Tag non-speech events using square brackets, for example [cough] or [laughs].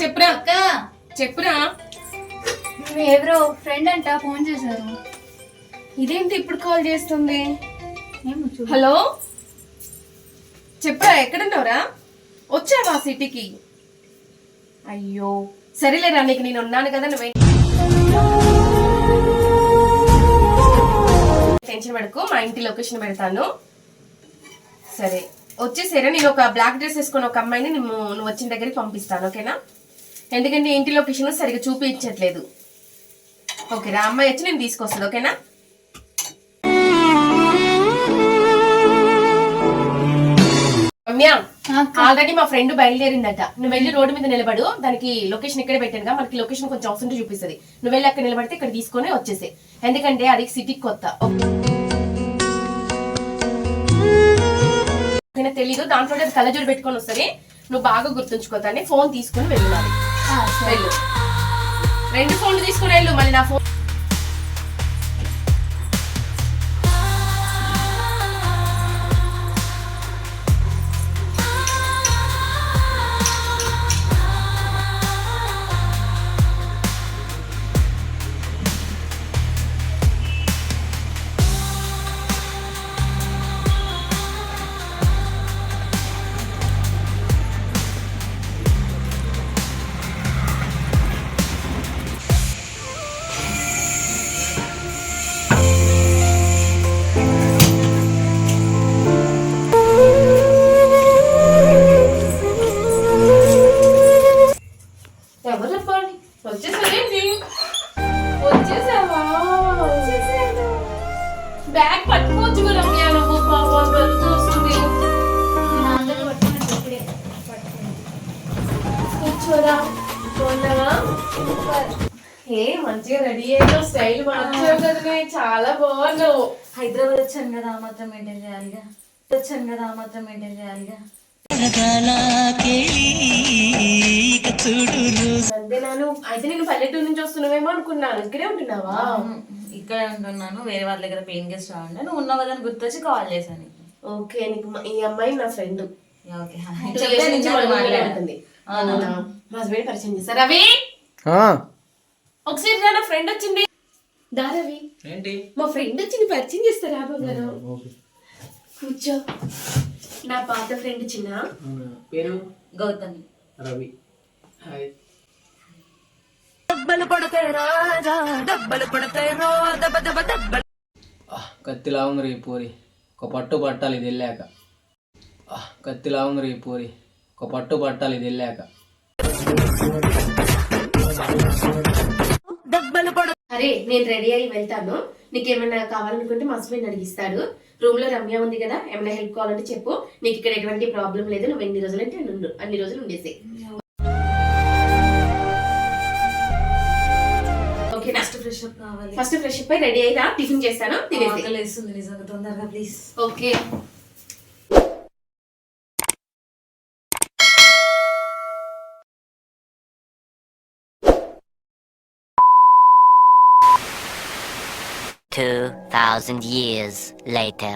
చెప్పురా అక్క? చెప్పురా? ఎవరో ఫ్రెండ్ అంట ఫోన్ చేశారు. ఇదేంటి ఇప్పుడు కాల్ చేస్తుంది? హలో? చెప్పురా ఎక్కడున్నావురా? వచ్చావా సిటీకి? అయ్యో సరేలేరా నీకు నేను ఉన్నాను కదా నువ్వే టెన్షన్ పడుకో మా ఇంటి లొకేషన్ పెడతాను. సరే వచ్చేసారా నేను ఒక బ్లాక్ డ్రెస్ వేసుకొని ఒక అమ్మాయిని నువ్వు నువ్వు వచ్చిన దగ్గరికి పంపిస్తాను ఓకేనా? ఎందుకంటే ఇంటి లొకేషన్ సరిగ్గా చూపించట్లేదు. ఓకేరా అమ్మాయి వచ్చి నేను తీసుకొస్తాను ఓకేనా? రమ్య ఆల్రెడీ మా ఫ్రెండ్ బయలుదేరిందట. నువ్వు వెళ్ళి రోడ్డు మీద నిలబడు దానికి లొకేషన్ ఇక్కడే పెట్టానుగా మనకి లొకేషన్ కొంచెం అవసరం చూపిస్తుంది. నువ్వు వెళ్ళి అక్కడ నిలబడితే ఇక్కడ తీసుకొని వచ్చేసే ఎందుకంటే అది సిటీకి కొత్త. ఓకేనా తెలీదు. దాంట్లో కళ్ళజోడు పెట్టుకొని వస్తుంది. నువ్వు బాగా గుర్తుంచుకోతాన్ని ఫోన్ తీసుకొని వెళ్ళాలి. వెళ్ళు. రెండు ఫోన్లు తీసుకుని వెళ్ళు మళ్ళీ నా ఫోన్ ఎవరు చెప్పండి? వచ్చేసారేంటి? వచ్చేసావా? బ్యాగ్ పట్టుకోవచ్చు కదా రమ్య నువ్వు పాపం వెళ్తూ వస్తుంది కూర్చోరా. ఏ మంచిగా రెడీ అయ్యావు. స్టైల్ మార్చావు కదనే. చాలా బాగున్నావు. హైదరాబాద్ వచ్చాను కదా ఆ మాత్రం మెయింటైన్ చేయాలిగా. వచ్చాను కదా ఆ మాత్రం మెయింటైన్ చేయాలిగా. అంతే నాను అయితే నేను పల్లెటూరు నుంచి వస్తున్నావేమో అనుకున్నాను. ఇక్కడే ఉంటున్నావా? ఇక్కడ ఉంటున్నాను. వేరే వాళ్ళ దగ్గర పెయిన్ గెస్ట్ రావండి నువ్వు ఉన్నావు కదా గుర్తొచ్చి కాల్ చేశాను. ఓకే నీకు ఈ అమ్మాయి నా ఫ్రెండ్ [laughs] మాట్లాడుతుంది. మా హస్బెండ్ పరిచయం చేస్తారు రవి! ఆ, ఒకసారి నా ఫ్రెండ్ వచ్చింది. దా రవి. ఏంటి? మా ఫ్రెండ్ వచ్చింది పరిచయం చేస్తారా గారు కూర్చో. నా పాత ఫ్రెండ్ చిన్న. పేరు? గౌతమి. రవి. హాయ్. ఆ, కత్తిలా ఉంది రే పూరి. ఒక పట్టు పట్టాలి ఇది వెళ్ళాక. కత్తిలా ఉంది రే పూరి. ఒక పట్టు పట్టాలి ఇది వెళ్ళాక. అరే నేను రెడీ అయ్యి వెళ్తాను. నీకేమైనా కావాలనుకుంటే మా హస్బెండ్ అడిగిస్తాడు. రూమ్లో రమ్య ఉంది కదా ఏమైనా హెల్ప్ కావాలంటే చెప్పు. నీకు ఇక్కడ ఎటువంటి ప్రాబ్లం లేదు నువ్వు ఎన్ని రోజులు అంటే ఉండు. అన్ని రోజులు ఉండేసి ఓకేనా ఫస్ట్ ఫ్రెష్ అప్ కావాలి. ఫస్ట్ ఫ్రెష్ అప్ అయి రెడీ అయ్యి టిఫిన్ చేస్తాను తినేసి. ఆకలి వేస్తుంది నిజంగా తొందరగా please okay Two thousand years later.